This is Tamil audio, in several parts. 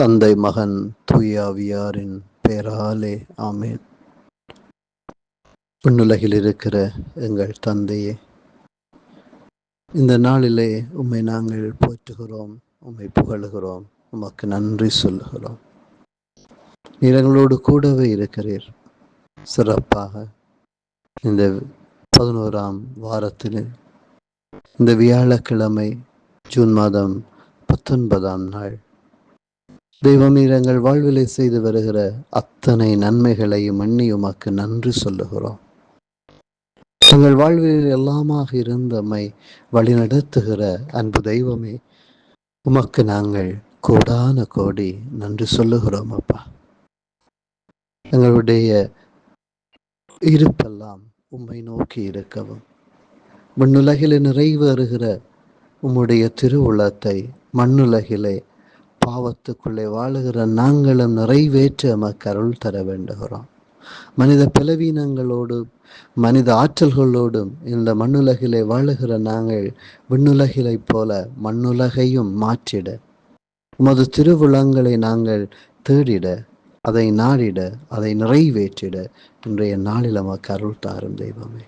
தந்தை மகன் தூயாவியாரின் பெயராலே ஆமேன். பின்னுலகில் இருக்கிற எங்கள் தந்தையே இந்த நாளிலே உம்மை நாங்கள் போற்றுகிறோம் உம்மை புகழுகிறோம் உமக்கு நன்றி சொல்லுகிறோம். நீர் எங்களோடு கூடவே இருக்கிறீர். சிறப்பாக இந்த பதினோராம் வாரத்தில் இந்த வியாழக்கிழமை ஜூன் மாதம் பத்தொன்பதாம் நாள் தெய்வம் எங்கள் வாழ்விலை செய்து வருகிற அத்தனை நன்மைகளையும் எண்ணி உமக்கு நன்றி சொல்லுகிறோம். எங்கள் வாழ்வில் எல்லாமாக இருந்தமை வழிநடத்துகிற அன்பு தெய்வமே உமக்கு நாங்கள் கோடான கோடி நன்றி சொல்லுகிறோம் அப்பா. எங்களுடைய இருப்பெல்லாம் உம்மை நோக்கி இருக்கவும். மண்ணுலகிலே நிறைவேறுகிற உம்முடைய திருவுளத்தை மண்ணுலகிலே பாவத்துக்குள்ளே வாழுகிற நாங்களும் நிறைவேற்ற எமக்கு அருள் தர வேண்டுகிறோம். மனித பலவீனங்களோடும் மனித ஆற்றல்களோடும் இந்த மண்ணுலகிலே வாழுகிற நாங்கள் விண்ணுலகிலைப் போல மண்ணுலகையும் மாற்றிட. உமது திருவுளங்களை நாங்கள் தேடிட அதை நாடிட அதை நிறைவேற்றிட இன்றைய நாளில் நமக்கு அருள் தாரும் தெய்வமே.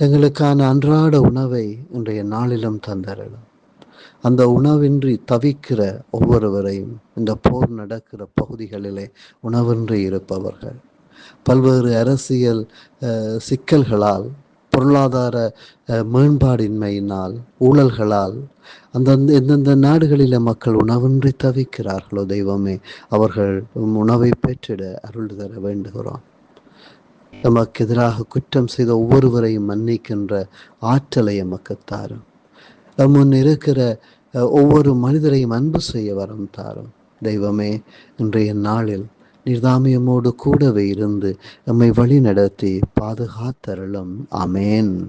எங்களுக்கான அன்றாட உணவை இன்றைய நாளிலும் தந்தரலும் அந்த உணவின்றி தவிக்கிற ஒவ்வொருவரையும் இந்த போர் நடக்கிற பகுதிகளிலே உணவின்றி இருப்பவர்கள். பல்வேறு அரசியல் சிக்கல்களால் பொருளாதார மேம்பாடின்மையினால் ஊழல்களால் அந்தந்த எந்தெந்த நாடுகளில மக்கள் உணவின்றி தவிக்கிறார்களோ தெய்வமே அவர்கள் உணவை பெற்றிட அருள் தர வேண்டுகிறோம். நமக்கு எதிராக குற்றம் செய்த ஒவ்வொருவரையும் மன்னிக்கின்ற ஆற்றலை எமக்கு தாரும். முன் இருக்கிற ஒவ்வொரு மனிதரையும் அன்பு செய்ய வரம் தாரும். தெய்வமே இன்றைய நாளில் நிர்தாமியமோடு கூடவே இருந்து நம்மை வழி நடத்தி பாதுகாத்தருளும். அமேன்